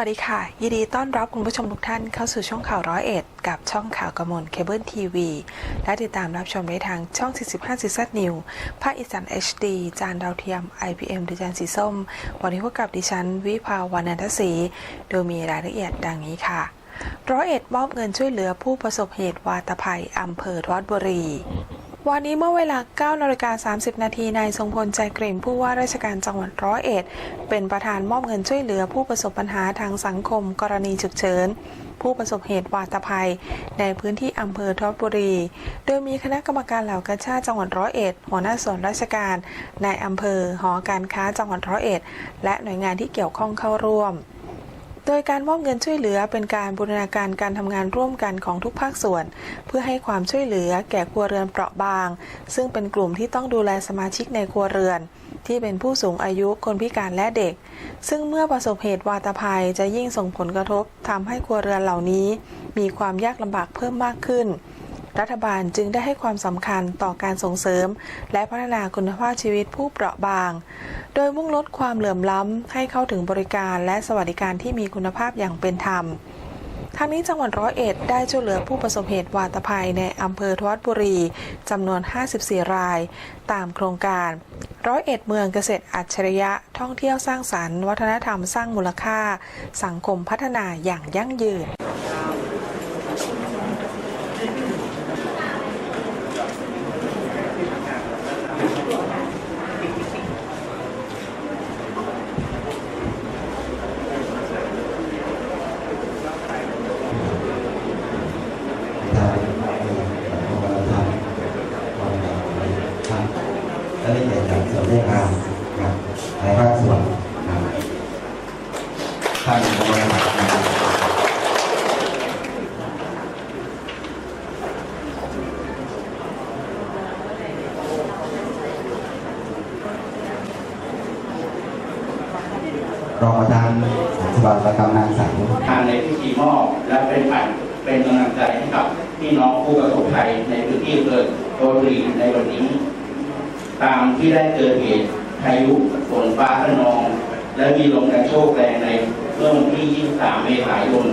วัสดีค่ะ ยินดีต้อนรับคุณผู้ชมทุกท่านเข้าสู่ช่องข่าวร้อยเอ็ดกับช่องข่าวกระมวลเคเบิลทีวีและติดตามรับชมได้ทางช่อง 45 ซีซัดนิวภาคอีสาน HD จานดาวเทียม IPM หรือจานสีส้ม วันนี้พบกับดิฉัน วิภาวานันทศรีโดยมีรายละเอียดดังนี้ค่ะ ร้อยเอ็ดมอบเงินช่วยเหลือผู้ประสบเหตุวาตภัยอำเภอทวัดบุรี วันนี้เมื่อเวลา9นาฬิกา30 นาทีนายทรงพลใจเกรมผู้ว่าราชการจังหวัดร้อยเอ็ด เป็นประธานมอบเงินช่วยเหลือผู้ประสบปัญหาทางสังคมกรณีฉุกเฉิน ผู้ประสบเหตุวาตภัย ในพื้นที่อำเภอทวัดบุรี โดยมีคณะกรรมการเหล่ากาชาติจังหวัดร้อยเอ็ด หัวหน้าส่วนราชการนายอำเภอ หอการค้าจังหวัดร้อยเอ็ด และหน่วยงานที่เกี่ยวข้องเข้าร่วม โดยการมอบเงินช่วยเหลือเป็นการบูรณาการการทำงานร่วมกันของทุกภาคส่วน เพื่อให้ความช่วยเหลือแก่ครัวเรือนเปราะบาง ซึ่งเป็นกลุ่มที่ต้องดูแลสมาชิกในครัวเรือน ที่เป็นผู้สูงอายุคนพิการและเด็ก ซึ่งเมื่อประสบเหตุวาตภัยจะยิ่งส่งผลกระทบทำให้ครัวเรือนเหล่านี้ มีความยากลำบากเพิ่มมากขึ้น รัฐบาลจึงได้ให้ความสำคัญต่อการส่งเสริม และพัฒนาคุณภาพชีวิตผู้เปราะบาง โดยมุ่งลดความเหลื่อมล้ำ ให้เข้าถึงบริการและสวัสดิการที่มีคุณภาพอย่างเป็นธรรมทางนี้จังหวัดร้อยเอ็ดได้ช่วยเหลือผู้ประสบเหตุวาตภัยในอำเภอทวัดบุรีจำนวน 54 ราย ตามโครงการร้อยเอ็ดเมืองเกษตรอัจฉริยะท่องเที่ยวสร้างสรรค์ วัฒนธรรมสร้างมูลค่า สังคมพัฒนาอย่างยั่งยืน ทางของเราทำของเราทำและละเอียดจากส่วนราช การครับในภาคส่วนครับท่านผู้บริหารนะรองประธานสภาและกำนันสังทางในพิธีมอบและเป็นผ่านเป็นกำลังใจให้กับพี่น้องผู้ประสบภัยในพื้นที่อำเภอโพธิ์บุรีในวันนี้ ตามที่ได้เกิดเหตุ พายุฝนฟ้าขนอง และมีลมกระโชกแรงในเมื่อวันที่ 23 เมษายน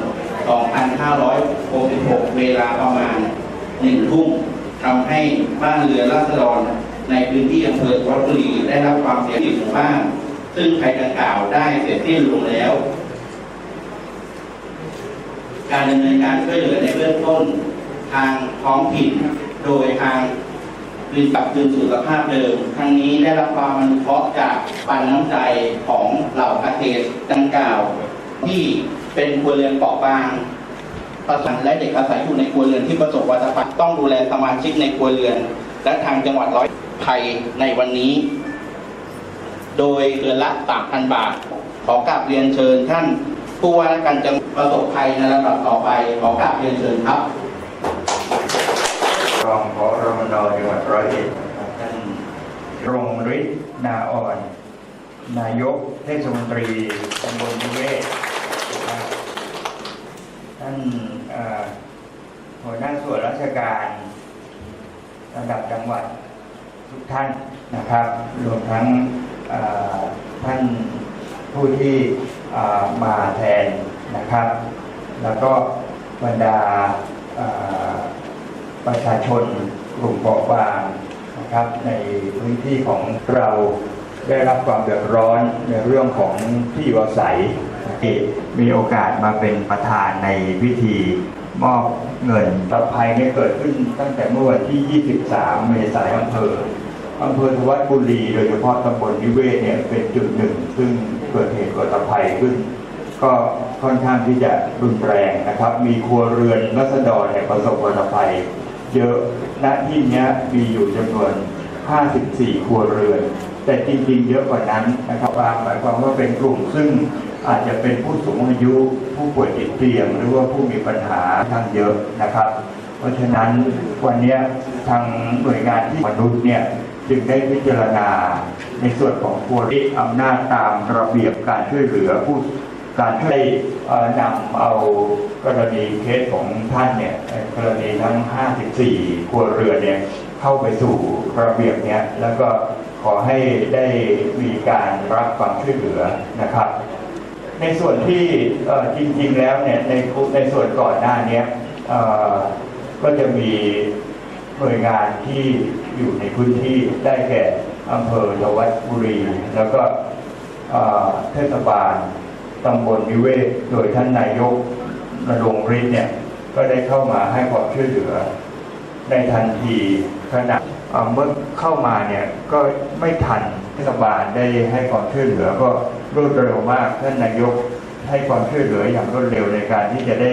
2566 เวลาประมาณ 1 ทุ่มทำให้บ้านเรือราษฎรในพื้นที่อำเภอวัดบุรีได้รับความเสียหายถึงบ้างซึ่งภัยดังกล่าวได้เสร็จสิ้นลงแล้ว การดำเนินการช่วยเหลือในเบื้องต้นทางท้องถิ่นโดยทาง คืนกลับคืนสู่สภาพเดิมทั้งนี้ได้รับความอนุเคราะห์จากปันน้ำใจของเหล่าเกษตรดังกล่าว ที่เป็นครัวเรือนเปราะบางประสานและเด็กอาศัยอยู่ในครัวเรือนที่ประสบวัฏภัยต้องดูแลสมาชิกในครัวเรือน และทางจังหวัดร้อยภัยในวันนี้ โดยเดือนละ3,000 บาท ขอกราบเรียนเชิญท่านผู้ว่าราชการจังหวัดประสบภัยในลำดับต่อไป ขอกราบเรียนเชิญครับ รองผอรมนจังหวัดร้อยเอ็ดท่านรงฤทธิ์นาอ่อน นายกเทศมนตรีตำบลนิเวศนะครับท่านหัวหน้าส่วนราชการระดับจังหวัดทุกท่านนะครับ รวมทั้งท่านผู้ที่มาแทนนะครับ แล้วก็บรรดา ประชาชนกลุ่มเปราะบางนะครับ ในพื้นที่ของเราได้รับความเดือดร้อนในเรื่องของที่อยู่อาศัยมีโอกาสมาเป็นประธานในพิธีมอบเงินปลอดภัยเนี่ยเกิดขึ้นตั้งแต่เมื่อวันที่ 23 เมษายนอำเภออำเภอทวัดบุรี โดยเฉพาะตำบลนิเวศเนี่ยเป็นจุดหนึ่ง ซึ่งเกิดเหตุอุบัติภัยขึ้น ก็ค่อนข้างที่จะรุนแรงนะครับ มีครัวเรือนรัษฎรเนี่ยประสบอุบัติภัย เยอะณที่นี้มีอยู่จำนวน 54 ครัวเรือน แต่จริงๆ เยอะกว่านั้นนะครับหมายความว่าเป็นกลุ่มซึ่งอาจจะเป็นผู้สูงอายุผู้ป่วยติดเตียง หรือว่าผู้มีปัญหาทางเยอะนะครับ เพราะฉะนั้นวันนี้ทางหน่วยงานที่มนุษย์เนี่ยจึงได้พิจารณาในส่วนของครัวที่อำนาจตามระเบียบการช่วยเหลือผู้ การให้เอ่นำเอากรณีเคสของท่านเนี่ยกรณีทั้ง 54 ครัวเรือนเนี่ยเข้าไปสู่ระเบียบเนี้ยแล้วก็ขอให้ได้มีการรับความช่วยเหลือนะครับ ในส่วนที่จริง ๆ แล้วเนี่ยในในส่วนก่อนหน้านี้ก็จะมีหน่วยงานที่อยู่ในพื้นที่ได้แก่อำเภอลวัดบุรี แล้วก็เทศบาล ตำบลนิเวศ โดยท่านนายกรงค์ฤทธิ์เนี่ยก็ได้เข้ามาให้ความช่วยเหลือ ในทันทีขณะเอ่อเมื่อเข้ามาเนี่ยก็ไม่ทันเทศบาลได้ให้ความช่วยเหลือก็รวดเร็วมากท่านนายกให้ความช่วยเหลืออย่างรวดเร็วในการที่จะได้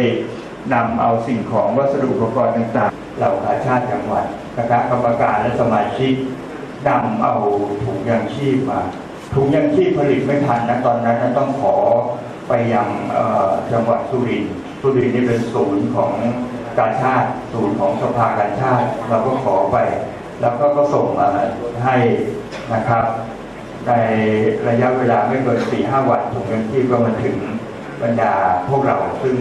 นำเอาสิ่งของวัสดุอุปกรณ์ต่างๆเหล่าอาชาติจังหวัดคณะกรรมการและสมาชิกนำเอาถุงยางชีพมา ถุงยางชีพผลิตไม่ทันนะตอนนั้นนะต้องขอไปยังจังหวัดสุรินทร์สุรินทร์นี่เป็นศูนย์ของการชาติศูนย์ของสภาการชาติเราก็ขอไป แล้วก็ก็ส่งมาให้นะครับ ในระยะเวลาไม่เกินสี่ห้าวันถุงเงินที่ก็มาถึงบรรดาพวกเราซึ่ง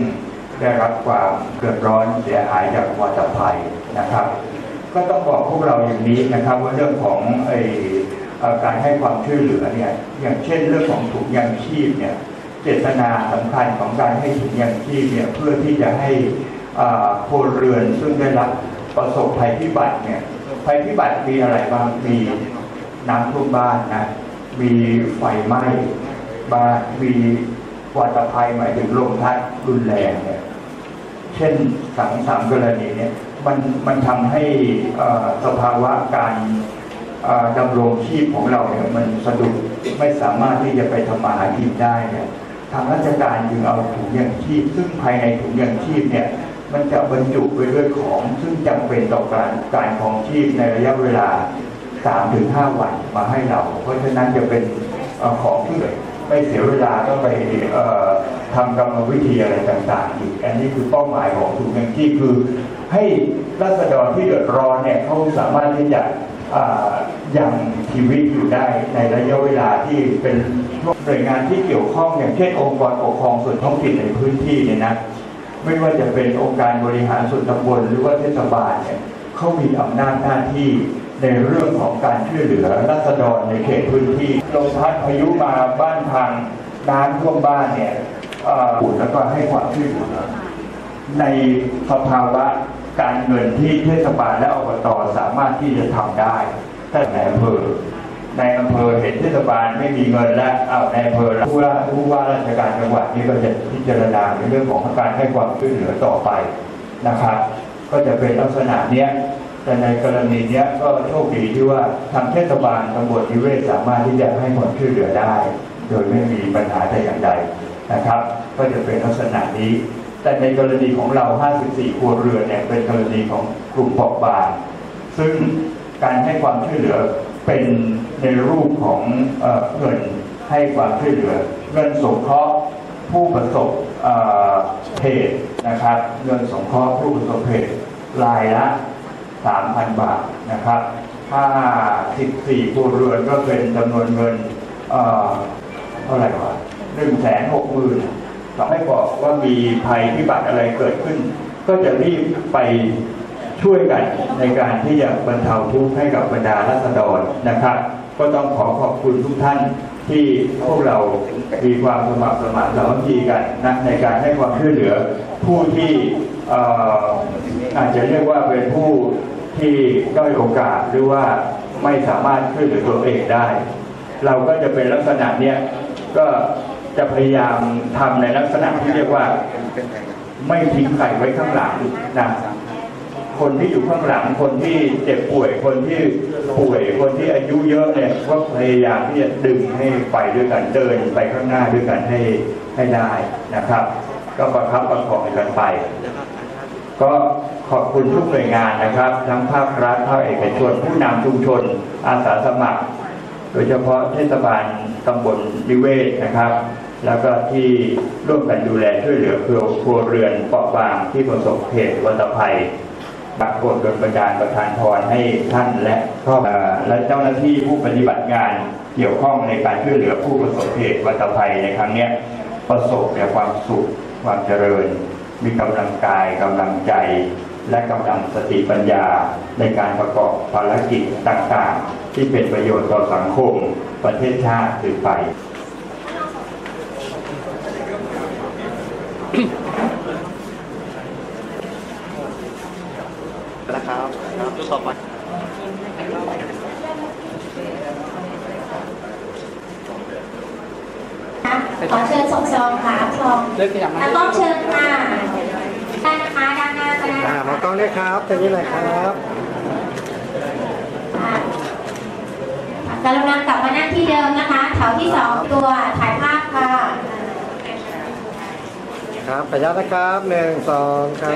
ได้รับความเดือดร้อนเสียหายจากวัตภัยนะครับ ก็ต้องบอกพวกเราอย่างนี้นะครับว่าเรื่องของไอเอ่อ การให้ความช่วยเหลือเนี่ยอย่างเช่นเรื่องของถุงยางชีพเนี่ยเจตนาสำคัญของการให้ถุงยางชีพเนี่ยเพื่อที่จะให้อ่าคเรือนซึ่งได้รับประสบภัยพิบัติเนี่ยภัยพิบัติมีอะไรบ้างมีน้ำท่วมบ้านนะมีไฟไหม้บ้านมีวัตภัยหมายถึงลมพัดรุนแรงเนี่ยเช่นสามสามกรณีเนี่ยมันมันทำให้สภาวะการ ดำรงชีพของเราเนี่ยมันสะดุดไม่สามารถที่จะไปทำมาหากินได้เนี่ยทางราชการจึงเอาถุงยางชีพ ซึ่งภายในถุงยางชีพเนี่ยมันจะบรรจุไปด้วยของซึ่งจำเป็นต่อการการของชีพในระยะเวลา 3-5 วันมาให้เรา เพราะฉะนั้นจะเป็นอของที่ไม่เสียเวลาต้องไปทำกรรมวิธีอะไรต่างๆอีก อันนี้คือเป้าหมายของถุงยังชีพคือ ให้รัษฎรที่เดือดร้อนเนี่ยเขาสามารถที่จะ ยังชีวิตอยู่ได้ในระยะเวลาที่เป็นหน่วยงานที่เกี่ยวข้องอย่างเช่นองค์กรปกครองส่วนท้องถิ่นในพื้นที่เนี่ยนะไม่ว่าจะเป็นองค์การบริหารส่วนตำบลหรือว่าเทศบาลเนี่ยเขามีอำนาจหน้าที่ในเรื่องของการช่วยเหลือรัษฎรในเขตพื้นที่ลมพัดพายุมาบ้านพังน้ำท่วมบ้านเนี่ยเอ่อแล้วก็ให้ความช่วยเหลือในสภาวะ การเงินที่เทศบาลและอบตสามารถที่จะทำได้แต่ในอำเภอในอำเภอเห็นเทศบาลไม่มีเงินแล้วเอาในอำเภอผู้ว่าผู้ว่าราชการจังหวัดนี่ก็จะพิจารณาในเรื่องของการให้ความช่วยเหลือต่อไปนะครับ ก็จะเป็นลักษณะเนี้ยแต่ในกรณีนี้ก็โชคดีที่ว่าทางเทศบาลตำบลนิเวศสามารถที่จะให้ความช่วยเหลือได้ โดยไม่มีปัญหาแต่อย่างใดนะครับ ก็จะเป็นลักษณะนี้ แต่ในกรณีของเรา 54 ครัวเรือนเนี่ยเป็นกรณีของกลุ่มเปราะบางซึ่งการให้ความช่วยเหลือเป็นในรูปของเงินให้ความช่วยเหลือ เงินสงเคราะห์ผู้ประสบเหตุนะครับ เงินสงเคราะห์ผู้ประสบเหตุรายละ 3,000 บาทนะครับถ้า14ครัวเรือนก็เป็นจำนวนเงินเอ่อเท่าไหร่วะ1 6 0 0 0 0 เราให้บอกว่ามีภัยพิบัติอะไรเกิดขึ้น ก็จะรีบไปช่วยกันในการที่จะบรรเทาทุกข์ให้กับบรรดาราษฎรนะครับ ก็ต้องขอขอบคุณทุกท่านที่พวกเรามีความสมัครสมานสามัคคีกันนะในการให้ความช่วยเหลือผู้ที่เอ่ออาจจะเรียกว่าเป็นผู้ที่ด้อยโอกาสหรือว่าไม่สามารถช่วยเหลือตัวเองได้ เราก็จะเป็นลักษณะเนี้ยก็ จะพยายามทำในลักษณะที่เรียกว่าไม่ทิ้งใครไว้ข้างหลังนะคนที่อยู่ข้างหลังคนที่เจ็บป่วยคนที่ป่วยคนที่อายุเยอะเนี่ยก็พยายามที่จะดึงให้ไปด้วยกันเดินไปข้างหน้าด้วยกันให้ให้ได้นะครับ ก็ประคับประคองกันไป ก็ขอบคุณทุกหน่วยงานนะครับ ทั้งภาครัฐภาคเอกชน ผู้นำชุมชน อาสาสมัคร โดยเฉพาะเทศบาลตำบลนิเวศนะครับ แล้วก็ที่ร่วมกันดูแลช่วยเหลือครัวครัวเรือนเปราะบางที่ประสบเหตุวัตภัยปรากฏโดยประดานประทานพรให้ท่านและครอบครัวและเจ้าหน้าที่ผู้ปฏิบัติงานเกี่ยวข้องในการช่วยเหลือผู้ประสบเหตุวัตภัยในครั้งนี้ประสบแต่ความสุขความเจริญ มีกำลังกายกำลังใจ และกำลังสติปัญญาในการประกอบภารกิจต่างๆ ที่เป็นประโยชน์ต่อสังคม ประเทศชาติสืบไป นะครับครับต่อไปขอเชิญส่งซองค่ะรับซองเลิกขยับมาแล้วก็เชิญค่ะได้นะคะด้านหน้าก็ได้อ่ามากล้องด้วยครับตรงนี้เลยครับค่ะกรุณากลับมานั่งที่เดิมนะคะแถวที่สองตัวถ่ายภาพ ค่ะครับขออนุญาตนะครับหนึ่งสองครับ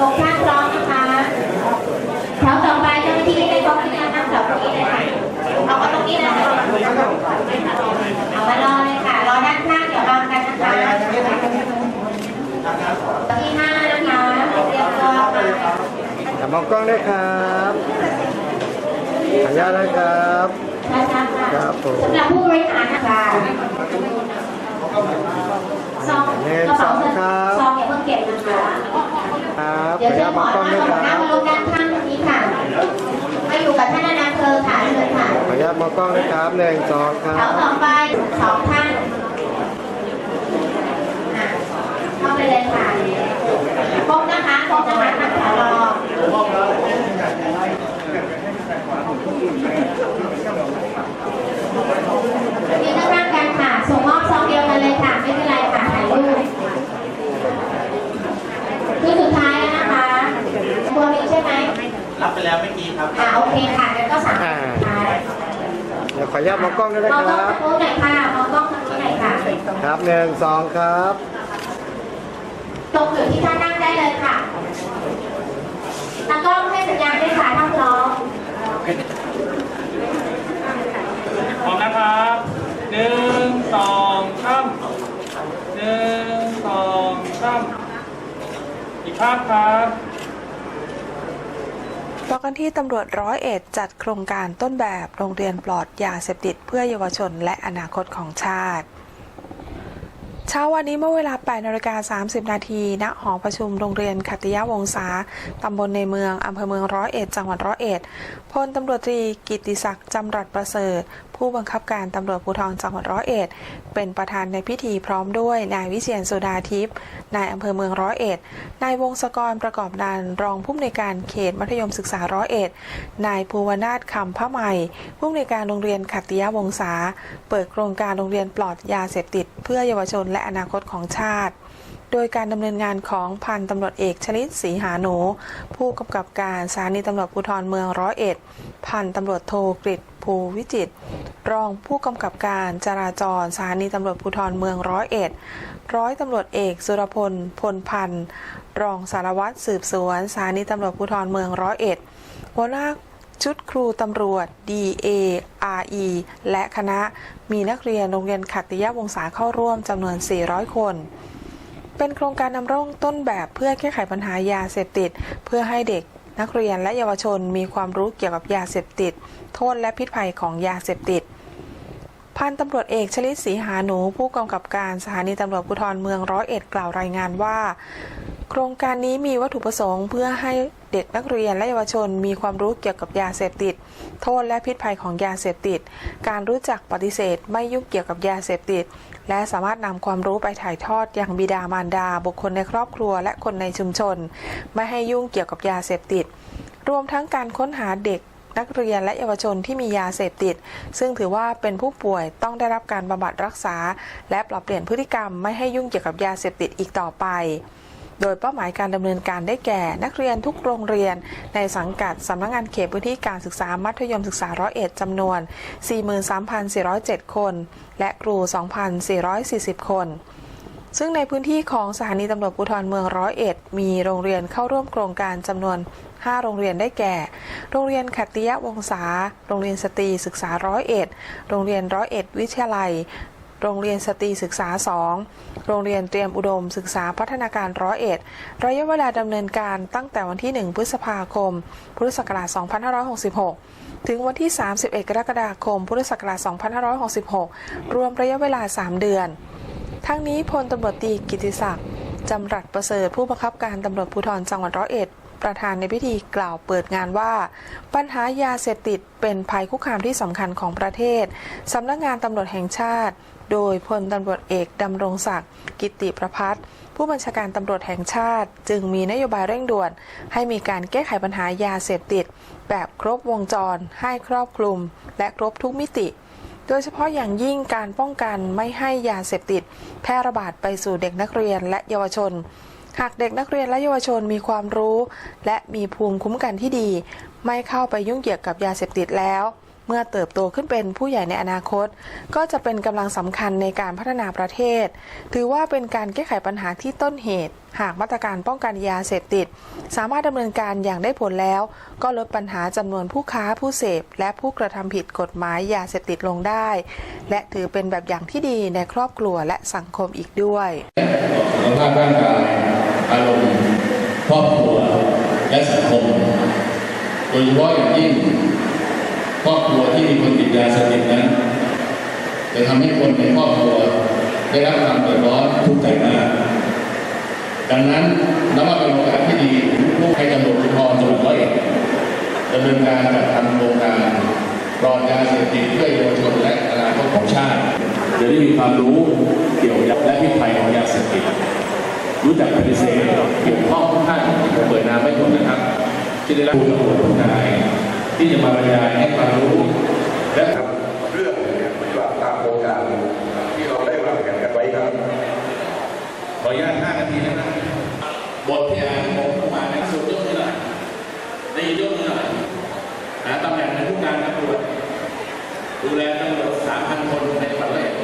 ตรงข้างพร้อมนะคะแถวต่อไปเจ้าหน้าที่ได้พร้อมที่จะนั่งแถวตรงนี้เลยค่ะเอาเอาตรงนี้เลยค่ะเอามารอเลยค่ะ รอด้านข้างเดี๋ยวรอกันนะคะที่ห้านะคะเตรียมตัวค่ะอย่ามองกล้องด้วยครับขออนุญาตนะครับช้าๆค่ะครับผมสำหรับผู้บริหารนะคะ ซองกระเป๋าเงินซองอย่าเพิ่งเก็บนะคะครับเดี๋ยวขออนุเชิญาญตหมมอองกล้องท่านด้วยหัวหน้าครับมาลงด้านข้างตรงนี้ค่ะมาอยู่กับท่านนายอำเภอค่ะเชิญค่ะขออนุญาตมองกล้องด้วยครับหนึ่งสองครัแถวบต่อไปสองท่านอะเข้าไปเลยค่ะครบนะคะครบนะคะท่านผอมีข้างๆกัน ค่ะ ส่งมอบซองเดียวกันเลยค่ะ ไม่เป็นไรค่ะถ่ายรูปคือสุดท้ายแล้วนะคะตัวนี้ใช่ไหมรับไปแล้วเมื่อกี้ครับ อ่าโอเคค่ะงั้นก็สั่งท้ายเดี๋ยวขออนุญาตมองกล้องด้วยนะมองคกล้องรับ ทางนู้นหน่อยค่ะมองกล้องทางนู้นหน่อยค่ะ ครับหนึ่งสองครับ ตรงอยู่ที่ท่านนั่งได้เลยค่ะตากล้องให้สัญญาณด้วยค่ะถ้าพร้อมพร้อมนะครับ หนึ่งสองสามหนึ่งสองสามอีกภาพครับต่อกันที่ตำรวจร้อยเอ็ดจัดโครงการต้นแบบโรงเรียนปลอดยาเสพติดเพื่อเยาวชนและอนาคตของชาติ เช้าวันนี้เมื่อเวลา 8นาฬิกา30 นาทีณหอประชุมโรงเรียนขัตติยวงศาตำบลในเมือง อำเภอเมืองร้อยเอ็ด จังหวัดร้อยเอ็ด พลตำรวจตรีกิติศักดิ์จำรัดประเสริฐ ผู้บังคับการตำรวจภูธรจังหวัดร้อยเอ็ด เป็นประธานในพิธีพร้อมด้วย นายวิเชียนสุดาทิพย์ นายอำเภอเมืองร้อยเอ็ด นายวงศกรประกอบนันรองผู้อำนวยการเขตมัธยมศึกษาร้อยเอ็ด นายภูวนาถคำพะใหม่ผู้อำนวยการโรงเรียนขัตติยวงศาเปิดโครงการโรงเรียนปลอดยาเสพติด เพื่อเยาวชนและอนาคตของชาติ โดยการดำเนินงานของพันตำรวจเอกชลิตศรีหาหนูผู้กำกับการสถานีตำรวจภูธรเมืองร้อยเอ็ด พันตำรวจโทกฤษภูวิจิตรรองผู้กำกับการจราจรสถานีตำรวจภูธรเมืองร้อยเอ็ด ร้อยตำรวจเอกสุรพลพลพันธ์รองสารวัตรสืบสวนสถานีตำรวจภูธรเมืองร้อยเอ็ดหัวหน้า ชุดครูตำรวจ DA RE และคณะมีนักเรียนโรงเรียนขัตติยวงศาเข้าร่วมจำนวน 400 คน เป็นโครงการนำร่องต้นแบบเพื่อแก้ไขปัญหายาเสพติด เพื่อให้เด็กนักเรียนและเยาวชนมีความรู้เกี่ยวกับยาเสพติด โทษและพิษภัยของยาเสพติดพันตำรวจเอกชลิตศรีหาหนูผู้กำกับการสถานีตำรวจภูธรเมืองร้อยเอ็ดกล่าวรายงานว่า ครงการนี้มีวัตถุประสงค์เพื่อให้เด็กนักเรียนและเยาวชนมีความรู้เกี่ยวกับยาเสพติด โทษและพิษภัยของยาเสพติด การรู้จักปฏิเสธไม่ยุ่งเกี่ยวกับยาเสพติด และสามารถนำความรู้ไปถ่ายทอดยังบิดามารดา บุคคลในครอบครัวและคนในชุมชน ไม่ให้ยุ่งเกี่ยวกับยาเสพติด รวมทั้งการค้นหาเด็กนักเรียนและเยาวชนที่มียาเสพติด ซึ่งถือว่าเป็นผู้ป่วยต้องได้รับการบำบัดรักษา และปรับเปลี่ยนพฤติกรรมไม่ให้ยุ่งเกี่ยวกับยาเสพติดอีกต่อไป โดยเป้าหมายการดำเนินการได้แก่ นักเรียนทุกโรงเรียน ในสังกัดสำนักงานเขตพื้นที่การศึกษามัธยมศึกษาร้อยเอ็ดจำนวน 43,407 คน และครู 2,440 คนซึ่งในพื้นที่ของสถานีตำรวจภูธรเมืองร้อยเอ็ด มีโรงเรียนเข้าร่วมโครงการจำนวน 5 โรงเรียนได้แก่ โรงเรียนขัตติยวงศา โรงเรียนสตรีศึกษาร้อยเอ็ด โรงเรียนร้อยเอ็ดวิทยาลัย โรงเรียนสตรีศึกษา 2 โรงเรียนเตรียมอุดมศึกษาพัฒนาการร้อยเอ็ดระยะเวลาดำเนินการตั้งแต่วันที่ 1 พฤษภาคม พุทธศักราช 2566 ถึงวันที่ 31 กรกฎาคม พุทธศักราช 2566 รวมระยะเวลา 3 เดือน ทั้งนี้พลตำรวจตรีกิติศักดิ์จำรัดประเสริฐผู้บังคับการตำรวจภูธรจังหวัดร้อยเอ็ดประธานในพิธีกล่าวเปิดงานว่า ปัญหายาเสพติดเป็นภัยคุกคามที่สำคัญของประเทศสำนักงานตำรวจแห่งชาติ โดยพลตำรวจเอกดำรงศักดิ์กิติประพัฒน์ผู้บัญชาการตำรวจแห่งชาติ จึงมีนโยบายเร่งด่วน ให้มีการแก้ไขปัญหายาเสพติด แบบครบวงจร ให้ครอบคลุม และครบทุกมิติ โดยเฉพาะอย่างยิ่งการป้องกันไม่ให้ยาเสพติด แพร่ระบาดไปสู่เด็กนักเรียนและเยาวชน หากเด็กนักเรียนและเยาวชนมีความรู้ และมีภูมิคุ้มกันที่ดี ไม่เข้าไปยุ่งเกี่ยวกับยาเสพติดแล้ว เมื่อเติบโตขึ้นเป็นผู้ใหญ่ในอนาคต ก็จะเป็นกำลังสำคัญในการพัฒนาประเทศ ถือว่าเป็นการแก้ไขปัญหาที่ต้นเหตุ หากมาตรการป้องกันยาเสพติด สามารถดำเนินการอย่างได้ผลแล้ว ก็ลดปัญหาจำนวนผู้ค้าผู้เสพ และผู้กระทำผิดกฎหมายยาเสพติดลงได้ และถือเป็นแบบอย่างที่ดีในครอบครัวและสังคมอีกด้วยสุขภาพร่างกายอารมณ์ครอบครัวและสังคมโดยเฉพาะอย่างยิ่ง ครอบครัวที่มีคนติดยาเสพติดนั้นจะทำให้คนในครอบครัวได้รับความเดือดร้อนทุกข์ใจมากดังนั้นนับว่าเป็นโอกาสที่ดีผู้ให้ตำรวจภูธรจังหวัดร้อยเอ็ดดำเนินการจัดทำโครงการปลอดยาเสพติดเพื่อเยาวชนและอนาคตของชาติจะได้มีความรู้เกี่ยวกับและพิษภัยของยาเสพติดรู้จักปฏิเสธเกี่ยวข้องทุกท่านผมเปิดนามไม่หมดนะครับที่ได้รับผู้ตำรวจทุกนาย ที่จะมาบรรยายให้ความรู้และเรื่องเนี่ยปฏิบัติตามโครงการที่เราได้วางแผนกันไว้ครับ ขออนุญาต5นาทีนะครับบทที่อ่านผมเข้ามาในสุดยกที่หน่อยในยกที่หน่อยหาตำแหน่งในผู้การตำรวจดูแลตำรวจ3,000 คนในจังหวัดร้อยเอ็ด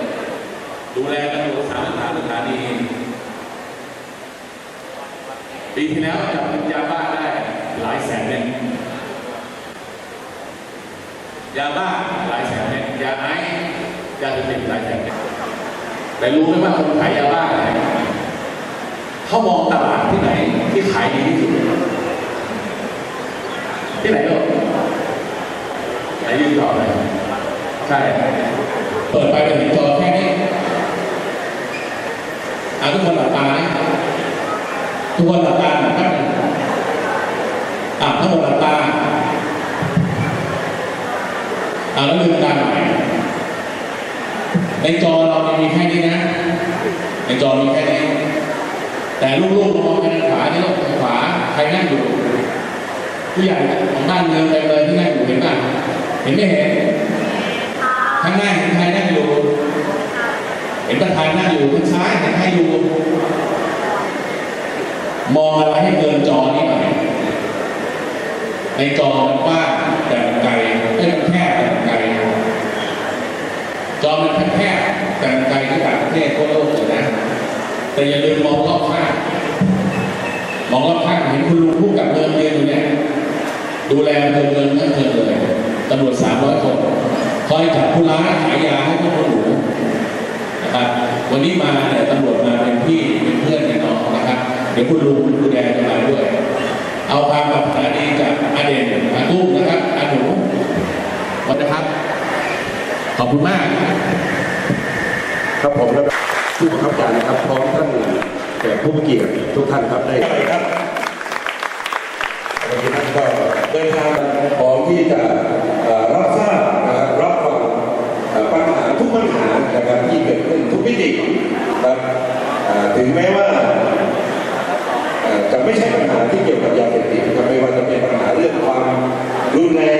ดูแลตำรวจ3สถานสถานีปีที่แล้วจับยาบ้าได้หลายแสนเม็ด ยาบ้าหลายแสนเม็ดยาไอซ์ยาเสพติดหลายแสนเม็ดแต่รู้ไหมว่าคนขายยาบ้าอะไรเขามองตลาดที่ไหนที่ขายดีที่สุดที่ไหนหรอไหนยืนตอเลยใช่ เปิดไปเป็นจอแค่นี้อะทุกคนหลับตานะทุกคนหลับตาหน่อยครับอะทั้งหมดหลับ ตาอะแล้วลืมตาหน่อยในจอเรามีแค่นี้นะ ในจอมีแค่นี้ แต่ลูกๆมองไปทางขวานี่ลูกทางขวาใครนั่งอยู่ผู้ใหญ่ของบ้านเมืองไปเลยที่นั่งอยู่เห็นป่ะเห็นไม่เห็นข้างหน้าเห็นใครนั่งอยู่ เห็นประธานนั่งอยู่ข้างซ้ายเห็นใครอยู่ มองอะไรให้เกินจอนี้หน่อยในจอมันกว้างแต่มันไกลไม่มันแคบแต่มันไกล จอมันแคบแต่มันไกลที่ต่างประเทศทั่วโลกเลยนะ แต่อย่าลืมมองรอบข้างมองรอบข้างเห็นคุณลุงผู้กับเดินยืนอยู่เนี่ยดูแลเดินเดินทั้งเดินเลยตำรวจสามร้อยคนคอยจับผู้ร้ายขายยาให้พวกคนหนูนะครับวันนี้มาเนี่ยตำรวจมาเป็นพี่เป็นเพื่อนเป็นน้องนะครับเดี๋ยวคุณลุงคุณแดงจะมาด้วย เอาความปรารถนาดีจากอาเด่นอาตุ้มนะครับอาหนูวันนะครับ ขอบคุณมาก ครับผมและผู้บังคับการนะครับ พร้อมท่านแขกผู้เกียรติทุกท่านครับได้ครับวันนี้ท่านก็เดินทางพร้อมที่จะรับทราบนะครับรับฟังปัญหาทุกปัญหานะครับที่เกิดขึ้นทุกมิตินะครับเอ่อถึงแม้ว่าจะไม่ใช่ปัญหาที่เกี่ยวกับยาเสพติดนะครับไม่ว่าจะเป็นปัญหาเรื่องความรุนแรง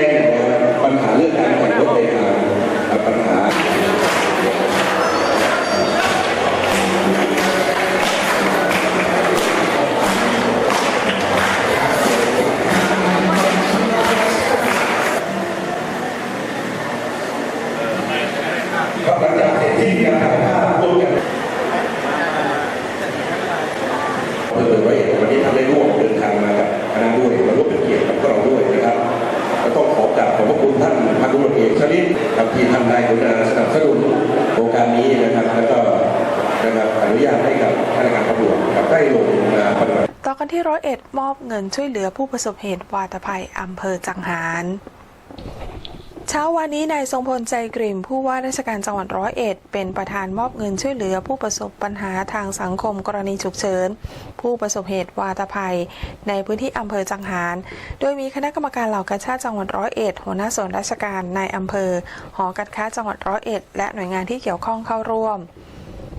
ประสบเหตุวาตภัยอำเภอจังหารเช้าวันนี้นายทรงพลใจกริ่มผู้ว่าราชการจังหวัดร้อยเอ็ด เป็นประธานมอบเงินช่วยเหลือผู้ประสบปัญหาทางสังคมกรณีฉุกเฉิน ผู้ประสบเหตุวาตภัย ในพื้นที่อำเภอจังหาร โดยมีคณะกรรมการเหล่ากาชาติจังหวัดร้อยเอ็ดหัวหน้าส่วนราชการนายอำเภอ หอการค้าจังหวัดร้อยเอ็ด และหน่วยงานที่เกี่ยวข้องเข้าร่วม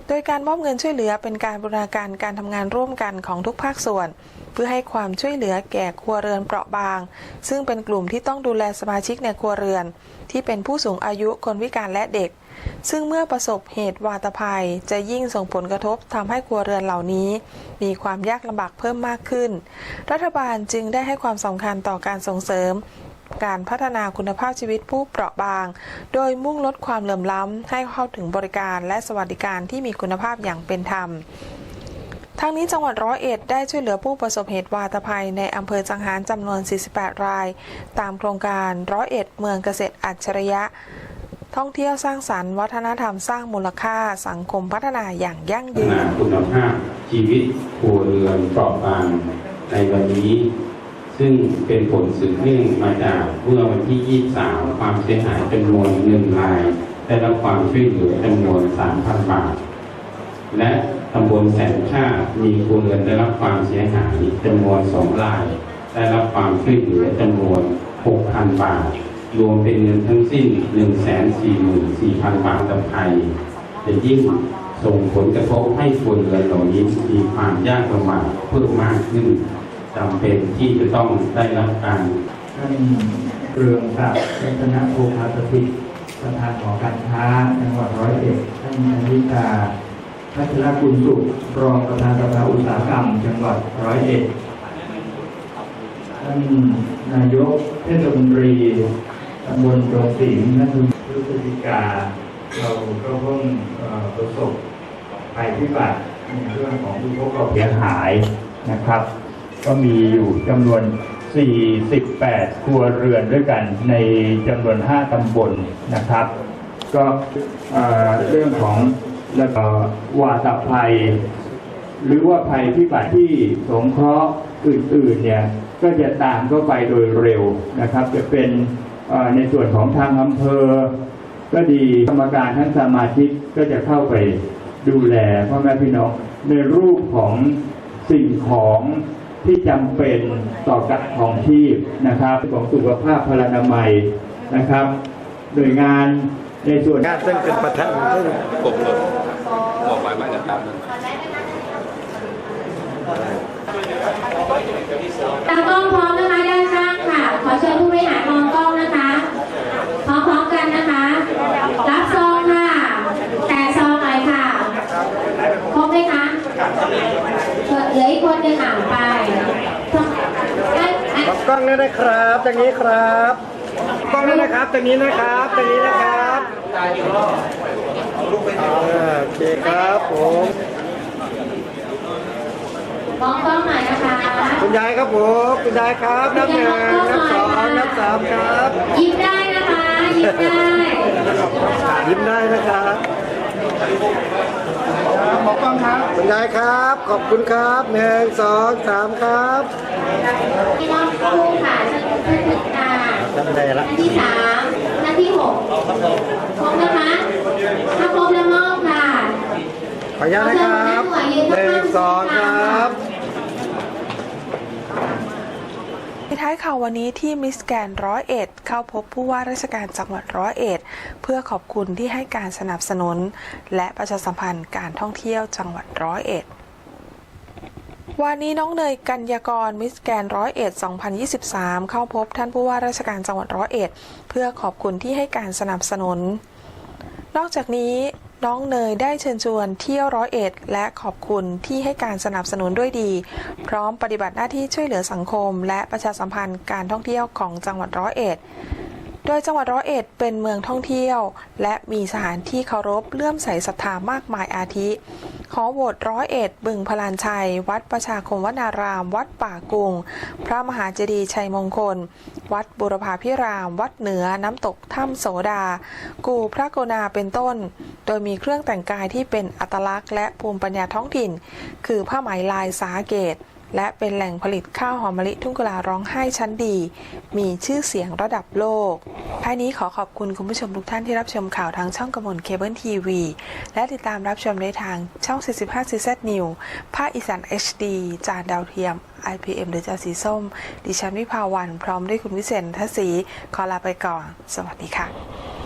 โดยการมอบเงินช่วยเหลือเป็นการบูรณาการการทำงานร่วมกันของทุกภาคส่วน เพื่อให้ความช่วยเหลือแก่ครัวเรือนเปราะบาง ซึ่งเป็นกลุ่มที่ต้องดูแลสมาชิกในครัวเรือน ที่เป็นผู้สูงอายุคนพิการและเด็ก ซึ่งเมื่อประสบเหตุวาตภัย จะยิ่งส่งผลกระทบทำให้ครัวเรือนเหล่านี้ มีความยากลำบากเพิ่มมากขึ้น รัฐบาลจึงได้ให้ความสำคัญต่อการส่งเสริมการพัฒนาคุณภาพชีวิตผู้เปราะบาง โดยมุ่งลดความเหลื่อมล้ำ ให้เข้าถึงบริการและสวัสดิการที่มีคุณภาพอย่างเป็นธรรม ทั้งนี้จังหวัดร้อยเอ็ดได้ช่วยเหลือผู้ประสบเหตุวาตภัยในอำเภอจังหารจำนวน 48 ราย ตามโครงการร้อยเอ็ดเมืองเกษตรอัจฉริยะ ท่องเที่ยวสร้างสรรค์วัฒนธรรมสร้างมูลค่าสังคมพัฒนาอย่างยั่งยืนคุณภาพชีวิตครัวเรือนปราะบางในวันนี้ ซึ่งเป็นผลสืบเนื่องมาจากเมื่อวันที่ 23 ความเสียหายจำนวนหนึ่งราย ได้รับความช่วยเหลือจำนวน 3,000 บาท และ ตำบลแสนชาติมีครัวเรือนได้รับความเสียหายจำนวนสองราย ได้รับความช่วยเหลือจำนวน 6,000 บาท รวมเป็นเงินทั้งสิ้น 144,000 บาทต่อไทยจะยิ่งส่งผลกระทบให้คนเรือนเหล่านี้มีความยากลำบากเพิ่มมากขึ้นจำเป็นที่จะต้องได้รับการท่านเรืองศักดิ์รัตนโภคาสถิตประธานหอการค้าจังหวัดร้อยเอ็ดท่านนิกา พัชรกุลสุขรองประธานสภาอุตสาหกรรม จังหวัดร้อยเอ็ดท่านนายกเทศมนตรีตำบลดงสิงห์ท่านพฤศจิกา เราก็เพิ่งประสบภัยพิบัติในเรื่องของอุทกภัยเสียหายนะครับ ก็มีอยู่จำนวน 48 ครัวเรือนด้วยกันในจำนวน 5 ตำบลนะครับ ก็เรื่องของ แล้วก็วาตภัย หรือว่าภัยพิบัติที่สงเคราะห์อื่นๆเนี่ยก็จะตามเข้าไปโดยเร็วนะครับ จะเป็นในส่วนของทางอำเภอ ก็ดีกรรมการทั้งสมาชิกก็จะเข้าไปดูแลพ่อแม่พี่น้องในรูปของสิ่งของที่จำเป็นต่อการของชีพนะครับ ของสุขภาพพลานามัยนะครับหน่วยงาน ในส่วนงานซึ่งเป็นประธานซึ่งตากล้องพร้อมนะคะด้านข้างค่ะ ขอเชิญผู้บริหารมองกล้องนะคะพร้อมๆกันนะคะ รับซองค่ะ แต่ซองหน่อยค่ะครบไหมคะเหลืออีกคนหนึ่งอ่านไปอะอะขอบกล้องด้วยนะครับตรงนี้ครับ กล้องด้วยนะครับตรงนี้นะครับตรงนี้นะครับอ่าโอเคครับผมมองกล้องหน่อยนะคะคุณยายครับผมคุณยายครับนับหนึ่งนับสองนับสามครับยิ้มได้นะคะยิ้มได้ยิ้มได้นะครับขอบคุณครับคุณยายครับ ขอบคุณครับหนึ่งสองสามครับพี่น้องคู่ค่ะเชิญเชิญถึงค่ะจำได้ละท่านที่สามท่านที่หกครบนะคะถ้าครบแล้วมอบค่ะขออนุญาตนะครับหนึ่งสองครับในท้ายข่าววันนี้ที่มิสแกนร้อยเอ็ดเข้าพบผู้ว่าราชการจังหวัดร้อยเอ็ดเพื่อขอบคุณที่ให้การสนับสนุน และประชาสัมพันธ์การท่องเที่ยวจังหวัดร้อยเอ็ด วันนี้น้องเนยกัญญากรมิสแกนร้อยเอ็ด2023 เข้าพบท่านผู้ว่าราชการจังหวัดร้อยเอ็ดเพื่อขอบคุณที่ให้การสนับสนุน นอกจากนี้น้องเนยได้เชิญชวนเที่ยวร้อยเอ็ดและขอบคุณที่ให้การสนับสนุนด้วยดี พร้อมปฏิบัติหน้าที่ช่วยเหลือสังคม และประชาสัมพันธ์การท่องเที่ยวของจังหวัดร้อยเอ็ดโดยจังหวัดร้อยเอ็ดเป็นเมืองท่องเที่ยว และมีสถานที่เคารพเลื่อมใสศรัทธามากมายอาทิ ขอโหวตร้อยเอ็ดบึงพลานชัย วัดประชาคมวนาราม วัดป่ากุง พระมหาเจดีย์ชัยมงคล วัดบุรพาพิราม วัดเหนือน้ำตกถ้ำโสดา กูพระโกนาเป็นต้น โดยมีเครื่องแต่งกายที่เป็นอัตลักษณ์และภูมิปัญญาท้องถิ่น คือผ้าไหมลายสาเกต และเป็นแหล่งผลิตข้าวหอมมะลิทุ่งกุลาร้องไห้ชั้นดี มีชื่อเสียงระดับโลกภายนี้ขอขอบคุณคุณผู้ชมทุกท่านที่รับชมข่าวทางช่องกระมวลเคเบิลทีวี และติดตามรับชมได้ทางช่อง 45 CZ New ภาคอีสาน HD จานดาวเทียม IPM หรือจอสีส้ม ดิฉันวิภาวัน พร้อมด้วยคุณวิเศษทัศรีขอลาไปก่อน สวัสดีค่ะ